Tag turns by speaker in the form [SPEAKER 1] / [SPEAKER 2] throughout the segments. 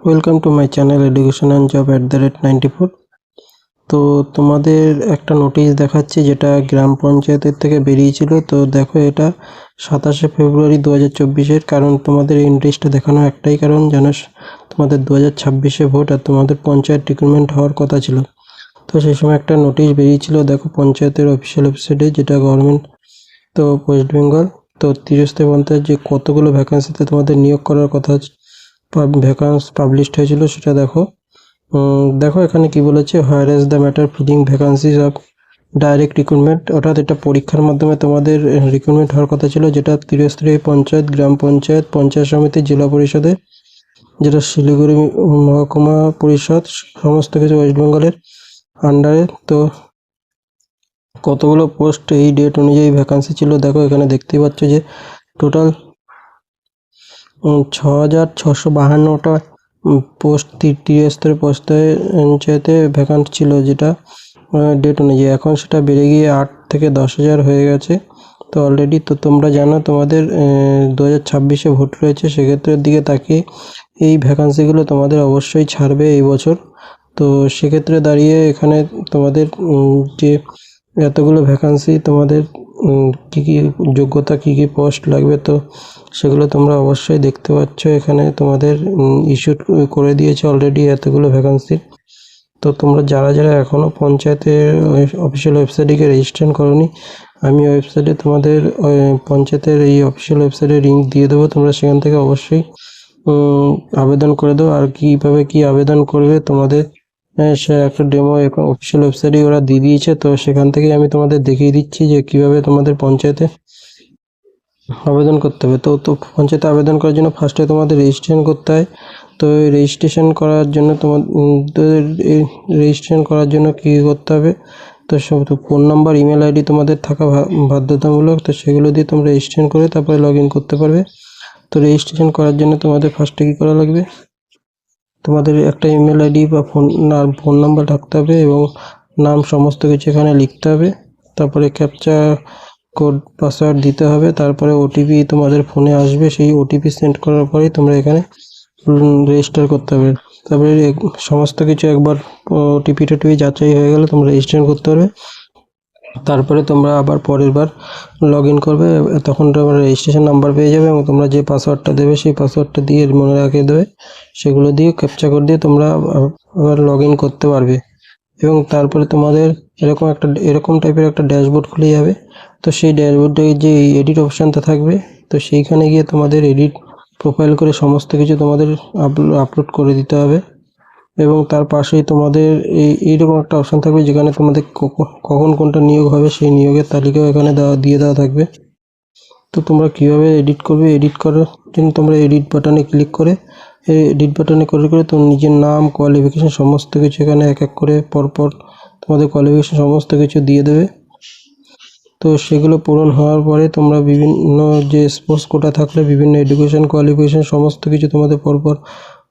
[SPEAKER 1] Welcome to my channel education and job at the rate ninety four তো তোমাদের একটা notice দেখাচ্ছি যেটা গ্রাম পঞ্চায়েতের থেকে বেরিয়েছিল। তো দেখো এটা সাতাশে ফেব্রুয়ারি দু হাজার চব্বিশের। কারণ তোমাদের এই নোটিশটা দেখানো একটাই কারণ, যেন তোমাদের দু হাজার ছাব্বিশে ভোট আর তোমাদের পঞ্চায়েত রিক্রুটমেন্ট হওয়ার কথা ছিল। তো সেই সময় একটা নোটিশ বেরিয়েছিল, দেখো পঞ্চায়েতের অফিসিয়াল ওয়েবসাইটে যেটা গভর্নমেন্ট তো ওয়েস্ট বেঙ্গল তো তিরস্তে পঞ্চায়েত যে কতগুলো ভ্যাকান্সিতে তোমাদের নিয়োগ করার কথা ভ্যাকান্স পাবলিশড হয়েছিল, সেটা দেখো। দেখো এখানে কি বলেছে hire the matter filling vacancies of direct recruitment অর্থাৎ এটা পরীক্ষার মাধ্যমে তোমাদের রিক্রুটমেন্ট হওয়ার কথা ছিল, যেটা ত্রিস্তরীয় পঞ্চায়েত, গ্রাম পঞ্চায়েত পঞ্চায়েত সমিতি, জেলা পরিষদে, যেটা শিলিগুড়ি মহকুমা পরিষদ, সমস্ত কিছু ওয়েস্ট বেঙ্গলের আন্ডারে তো কতগুলো পোস্ট এই ডেট অনুযায়ী ভ্যাকান্সি ছিল, দেখো এখানে দেখতেই পাচ্ছ যে টোটাল ছ হাজার ছশো বাহান্নটা পোস্ট ত্রিস্তরের পঞ্চায়েতে ভ্যাকান্ট ছিল যেটা ডেট অনুযায়ী। এখন সেটা বেড়ে গিয়ে আট থেকে দশ হাজার হয়ে গেছে। তো অলরেডি তো তোমরা জানো, তোমাদের দু হাজার ছাব্বিশে ভোট রয়েছে। সেক্ষেত্রের দিকে তাকিয়ে এই ভ্যাকান্সিগুলো তোমাদের অবশ্যই ছাড়বে এই বছর। তো সেক্ষেত্রে দাঁড়িয়ে এখানে তোমাদের যে এতগুলো ভ্যাকান্সি তোমাদের কী কী যোগ্যতা, কী কী পোস্ট লাগবে, তো সেগুলো তোমরা অবশ্যই দেখতে পাচ্ছ। এখানে তোমাদের ইস্যু করে দিয়েছে অলরেডি এতগুলো ভ্যাকান্সি তো তোমরা যারা যারা এখনও পঞ্চায়েতের অফিসিয়াল ওয়েবসাইটে রেজিস্ট্রেশন করনি, আমি ওয়েবসাইটে তোমাদের পঞ্চায়েতের এই অফিসিয়াল ওয়েবসাইটে লিঙ্ক দিয়ে দেবো। তোমরা সেখান থেকে অবশ্যই আবেদন করে দেবো আর কীভাবে কি আবেদন করবে তোমাদের একটা ডেমো অফিসিয়াল ওয়েবসাইটে ওরা দিয়ে দিয়েছে, তো সেখান থেকে আমি তোমাদের দেখিয়ে দিচ্ছি যে কীভাবে তোমাদের পঞ্চায়েতে আবেদন করতে হবে। তো তো পঞ্চায়েতে আবেদন করার জন্য ফার্স্টে তোমাদের রেজিস্ট্রেশন করতে হয়। তো রেজিস্ট্রেশন করার জন্য তোমাদের রেজিস্ট্রেশন করার জন্য কী করতে হবে? তো সব, তো ফোন নাম্বার ইমেল আইডি তোমাদের থাকা বাধ্যতামূলক, তো সেগুলো দিয়ে তোমরা রেজিস্ট্রেশন করে তারপরে লগ করতে পারবে। তো রেজিস্ট্রেশন করার জন্য তোমাদের ফার্স্টে কী করা লাগবে? তোমাদের একটা ইমেল আইডি বা ফোন না ফোন নাম্বার থাকতে হবে এবং নাম সমস্ত কিছু এখানে লিখতে হবে। তারপরে ক্যাপচা কোড পাসওয়ার্ড দিতে হবে। তারপরে ওটিপি তোমাদের ফোনে আসবে। সেই ওটিপি সেন্ড করার পরেই তোমরা এখানে রেজিস্টার করতে হবে। তারপরে সমস্ত কিছু একবার ওটিপি টোটিপি যাচাই হয়ে গেলে তোমরা রেজিস্টার করতে পারবে। তারপরে তোমরা আবার পরের বার লগ ইন করবে, তখন তোমরা রেজিস্ট্রেশন নাম্বার পেয়ে যাবে এবং তোমরা যে পাসওয়ার্ডটা দেবে সেই পাসওয়ার্ডটা দিয়ে মনে রাখিয়ে দেবে, সেগুলো দিয়ে ক্যাপচা করে দিয়ে তোমরা আবার লগ ইন করতে পারবে। এবং তারপরে তোমাদের এরকম একটা, এরকম টাইপের একটা ড্যাশবোর্ড খুলে যাবে। তো সেই ড্যাশবোর্ডে যে এডিট অপশানটা থাকবে, তো সেইখানে গিয়ে তোমাদের এডিট প্রোফাইল করে সমস্ত কিছু তোমাদের আপলোড করে দিতে হবে। এবং তার পাশেই তোমাদের এই, এইরকম একটা অপশান থাকবে যেখানে তোমাদের কখন কোনটা নিয়োগ হবে সেই নিয়োগের তালিকাও এখানে দেওয়া, দিয়ে দেওয়া থাকবে। তো তোমরা কীভাবে এডিট করবে? এডিট করার জন্য তোমরা এডিট বাটনে ক্লিক করে এডিট বাটনে করে করে তোমার নিজের নাম কোয়ালিফিকেশান সমস্ত কিছু এখানে এক এক করে পরপর তোমাদের কোয়ালিফিকেশান সমস্ত কিছু দিয়ে দেবে। তো সেগুলো পূরণ হওয়ার পরে তোমরা বিভিন্ন যে স্পোর্টস কোটা থাকলে, বিভিন্ন এডুকেশন কোয়ালিফিকেশান সমস্ত কিছু তোমাদের পরপর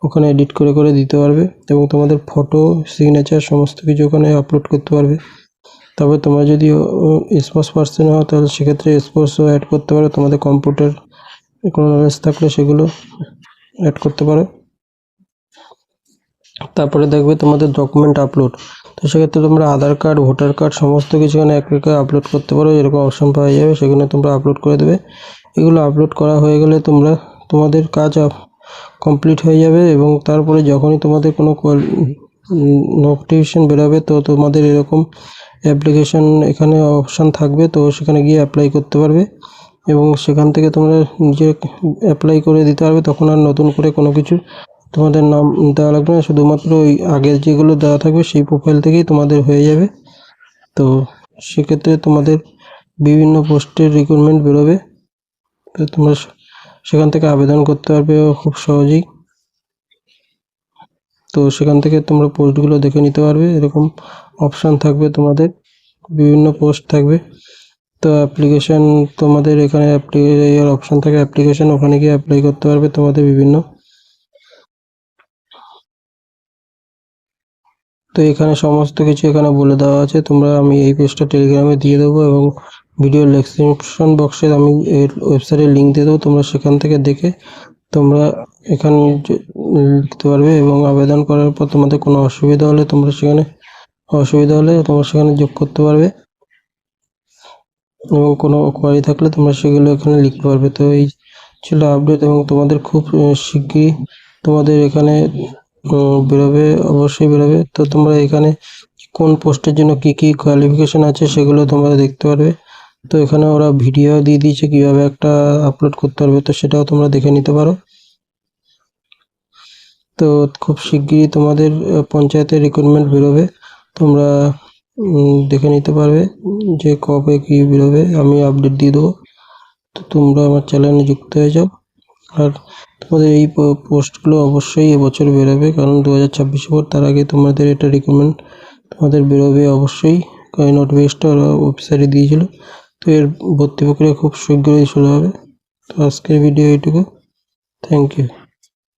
[SPEAKER 1] ওখানে এডিট করে করে দিতে পারবে এবং তোমাদের ফটো সিগনেচার সমস্ত কিছু ওখানে আপলোড করতে পারবে। তবে তোমরা যদি স্পোর্টস পার্সন হও, তাহলে সেক্ষেত্রে স্পোর্টসও অ্যাড করতে পারো। তোমাদের কম্পিউটার কোনো নলেজ থাকলে সেগুলো অ্যাড করতে পারো। তারপরে দেখবে তোমাদের ডকুমেন্ট আপলোড তো সেক্ষেত্রে তোমরা আধার কার্ড ভোটার কার্ড সমস্ত কিছু এখানে এক একে আপলোড করতে পারো। এরকম অপশন পাওয়া যাবে সেখানে তোমরা আপলোড করে দেবে। এগুলো আপলোড করা হয়ে গেলে তোমরা, তোমাদের কাজ কমপ্লিট হয়ে যাবে এবং তারপরে যখনই তোমাদের কোনো নোটিফিকেশন বেরোবে তো তোমাদের এরকম অ্যাপ্লিকেশন এখানে অপশান থাকবে তো সেখানে গিয়ে অ্যাপ্লাই করতে পারবে এবং সেখান থেকে তোমরা নিজে অ্যাপ্লাই করে দিতে পারবে, তখন আর নতুন করে কোনো কিছু তোমাদের নাম দেওয়া লাগবে না। শুধুমাত্র ওই আগের যেগুলো দেওয়া থাকবে সেই প্রোফাইল থেকেই তোমাদের হয়ে যাবে। তো সেক্ষেত্রে তোমাদের বিভিন্ন পোস্টের রিক্রুটমেন্ট বেরোবে। তো তোমরা সেখান থেকে আবেদন করতে পারবে খুব সহজেই। তো সেখান থেকে তোমরা পোস্টগুলো দেখে নিতে পারবে, এরকম অপশান থাকবে তোমাদের, বিভিন্ন পোস্ট থাকবে। তো অ্যাপ্লিকেশন তোমাদের এখানে অপশান থাকে অ্যাপ্লিকেশন ওখানে গিয়ে অ্যাপ্লাই করতে পারবে তোমাদের বিভিন্ন। তো এখানে সমস্ত কিছু এখানে বলে দেওয়া আছে, তোমরা আমি এই পেজটা টেলিগ্রামে দিয়ে দেবো এবং ভিডিও ডেসক্রিপশন বক্সে আমি এর ওয়েবসাইটের লিঙ্ক দিয়ে দেবো, তোমরা সেখান থেকে দেখে তোমরা এখানে লিখতে পারবে এবং আবেদন করার পর তোমাদের কোনো অসুবিধা হলে তোমরা সেখানে, অসুবিধা হলে তোমরা সেখানে যোগ করতে পারবে। এবং কোনো কোয়ারি থাকলে তোমরা সেগুলো এখানে লিখতে পারবে। তো এই ছিল আপডেট এবং তোমাদের খুব শিগগিরই তোমাদের এখানে বেরোবে, অবশ্যই বেরোবে। তো তোমরা এখানে কোন পোস্টের জন্য কি কি কোয়ালিফিকেশন আছে সেগুলো তোমরা দেখতে পারবে। তো এখানে ওরা ভিডিও দিয়ে দিয়েছে কীভাবে একটা আপলোড করতে পারবে, তো সেটাও তোমরা দেখে নিতে পারো। তো খুব শিগগিরই তোমাদের পঞ্চায়েতের রিক্রুটমেন্ট বেরোবে, তোমরা দেখে নিতে পারবে যে কবে কি বেরোবে। আমি আপডেট দিয়ে দেবো। তো তোমরা আমার চ্যানেলে যুক্ত হয়ে যাও। আর তোমাদের এই পোস্টগুলো অবশ্যই এবছর বেরোবে, কারণ দু হাজার ছাব্বিশে পর তার আগে তোমাদের এটা রিক্রুটমেন্ট তোমাদের বেরোবে অবশ্যই। নোটিফিকেশনটা ওরা ওয়েবসাইটে দিয়েছিল। তো এর ভর্তি প্রক্রিয়া খুব শীঘ্রই শুরু হবে। তো আজকের ভিডিও এইটুকু। Thank you